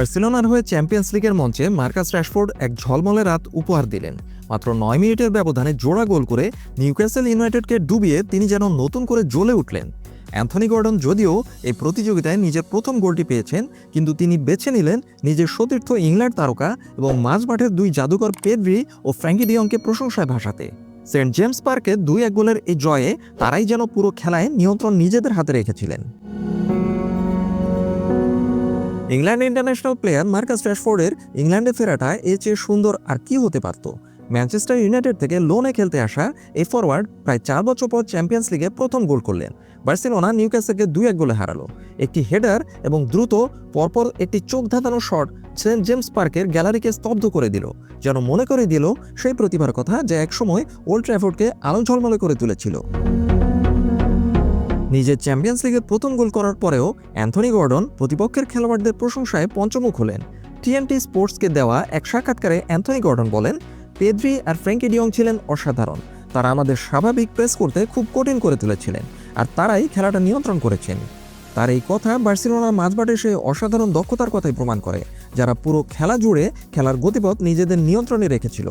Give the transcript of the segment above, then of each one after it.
বার্সেলোনার হয়ে চ্যাম্পিয়ন্স লিগের মঞ্চে মার্কাস র্যাশফোর্ড এক ঝলমলে রাত উপহার দিলেন। মাত্র নয় মিনিটের ব্যবধানে জোড়া গোল করে নিউক্যাসল ইউনাইটেডকে ডুবিয়ে তিনি যেন নতুন করে জ্বলে উঠলেন। অ্যান্থনি গর্ডন যদিও এই প্রতিযোগিতায় নিজের প্রথম গোলটি পেয়েছেন, কিন্তু তিনি বেছে নিলেন নিজের সতীর্থ ইংল্যান্ড তারকা এবং মাঝমাঠের দুই জাদুকর পেড্রি ও ফ্র্যাঙ্কি ডিয়ংকে প্রশংসায় ভাসাতে। সেন্ট জেমস পার্কে দুই এক গোলের এই জয়ে তারাই যেন পুরো খেলায় নিয়ন্ত্রণ নিজেদের হাতে রেখেছিলেন। ইংল্যান্ড ইন্টারন্যাশনাল প্লেয়ার মার্কাস র্যাশফোর্ডের ইংল্যান্ডে ফেরাটা এর চেয়ে সুন্দর আর কি হতে পারত? ম্যানচেস্টার ইউনাইটেড থেকে লোনে খেলতে আসা এই ফরওয়ার্ড প্রায় চার বছর পর চ্যাম্পিয়ন্স লিগে প্রথম গোল করলেন। বার্সেলোনা নিউক্যাসলকে দুই এক গোলে হারালো। একটি হেডার এবং দ্রুত পরপর একটি চোখ ধাঁধানো শট সেন্ট জেমস পার্কের গ্যালারিকে স্তব্ধ করে দিল, যেন মনে করে দিল সেই প্রতিভার কথা যে একসময় ওল্ড ট্র্যাফোর্ডকে আলো ঝলমলে করে তুলেছিল। নিজের চ্যাম্পিয়ন্স লিগের প্রথম গোল করার পরেও অ্যান্থনি গর্ডন প্রতিপক্ষের খেলোয়াড়দের প্রশংসায় পঞ্চমুখ হলেন। টিএনটি স্পোর্টসকে দেওয়া এক সাক্ষাৎকারে অ্যান্থনি গর্ডন বলেন, পেদ্রি আর ফ্র্যাঙ্কি ডিয়ং ছিলেন অসাধারণ। তারা আমাদের স্বাভাবিক প্রেস করতে খুব কঠিন করে তুলেছিলেন আর তারাই খেলাটা নিয়ন্ত্রণ করেছেন। তার এই কথা বার্সেলোনার মাঝবাটে সে অসাধারণ দক্ষতার কথাই প্রমাণ করে, যারা পুরো খেলা জুড়ে খেলার গতিপথ নিজেদের নিয়ন্ত্রণে রেখেছিল।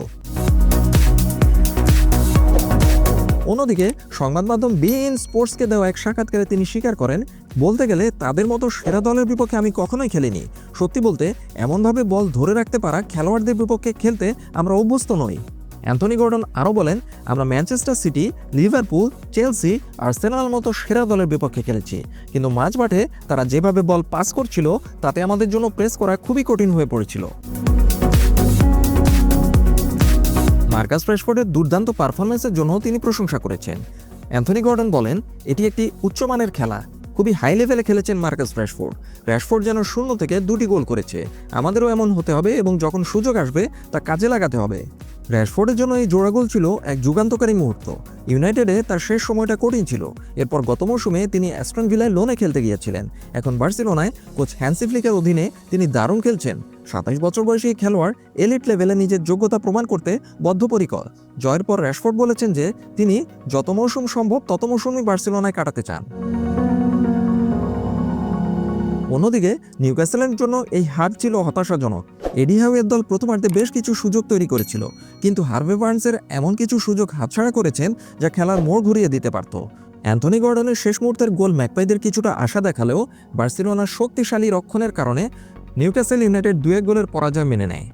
অন্যদিকে সংবাদ মাধ্যম বি ইন স্পোর্টসকে দেওয়া এক সাক্ষাৎকারে তিনি স্বীকার করেন, বলতে গেলে তাদের মতো সেরা দলের বিপক্ষে আমি কখনোই খেলিনি। সত্যি বলতে, এমনভাবে বল ধরে রাখতে পারা খেলোয়াড়দের বিপক্ষে খেলতে আমরা অভ্যস্ত নই। অ্যান্থনি গর্ডন আরও বলেন, আমরা ম্যানচেস্টার সিটি, লিভারপুল, চেলসি আর আর্সেনাল মতো সেরা দলের বিপক্ষে খেলেছি। কিন্তু মাঝ মাঠে তারা যেভাবে বল পাস করছিল, তাতে আমাদের জন্য প্রেস করা খুবই কঠিন হয়ে পড়েছিল। মার্কাস রেশফোর্ডের দুর্দান্ত পারফরমেন্সের জন্য তিনি প্রশংসা করেছেন। অ্যান্থনি গর্ডন বলেন, এটি একটি উচ্চমানের খেলা। খুবই হাই লেভেলে খেলেছেন মার্কাস র্যাশফোর্ড র্যাশফোর্ড যেন শূন্য থেকে দুটি গোল করেছে। আমাদেরও এমন হতে হবে এবং যখন সুযোগ আসবে, তা কাজে লাগাতে হবে। র্যাশফোর্ডের জন্য এই জোড়া গোল ছিল এক যুগান্তকারী মুহূর্ত। ইউনাইটেডে তার শেষ সময়টা কঠিন ছিল। এরপর গত মৌসুমে তিনি অ্যাস্টন ভিলায় লোনে খেলতে গিয়েছিলেন। এখন বার্সেলোনায় কোচ হ্যান্সি ফ্লিকের অধীনে তিনি দারুণ খেলছেন। সাতাশ বছর বয়সী খেলোয়াড় এলিট লেভেলে নিজের যোগ্যতা প্রমাণ করতে বদ্ধপরিকর। জয়ের পর র্যাশফোর্ড বলেছেন যে, তিনি যত মৌসুম সম্ভব তত মৌসুমই বার্সেলোনায় কাটাতে চান। অন্যদিকে, নিউক্যাসেলের জন্য এই হার ছিল হতাশাজনক। এডি হাউয়ের দল প্রথমার্ধে বেশ কিছু সুযোগ তৈরি করেছিল, কিন্তু হার্ভে বার্নসের এমন কিছু সুযোগ হাতছাড়া করেছেন যা খেলার মোড় ঘুরিয়ে দিতে পারত। অ্যান্থনি গর্ডনের শেষ মুহূর্তের গোল ম্যাকপাইদের কিছুটা আশা দেখালেও বার্সেলোনার শক্তিশালী রক্ষণের কারণে নিউক্যাসেল ইউনাইটেড দুয়েক গোলের পরাজয় মেনে নেয়।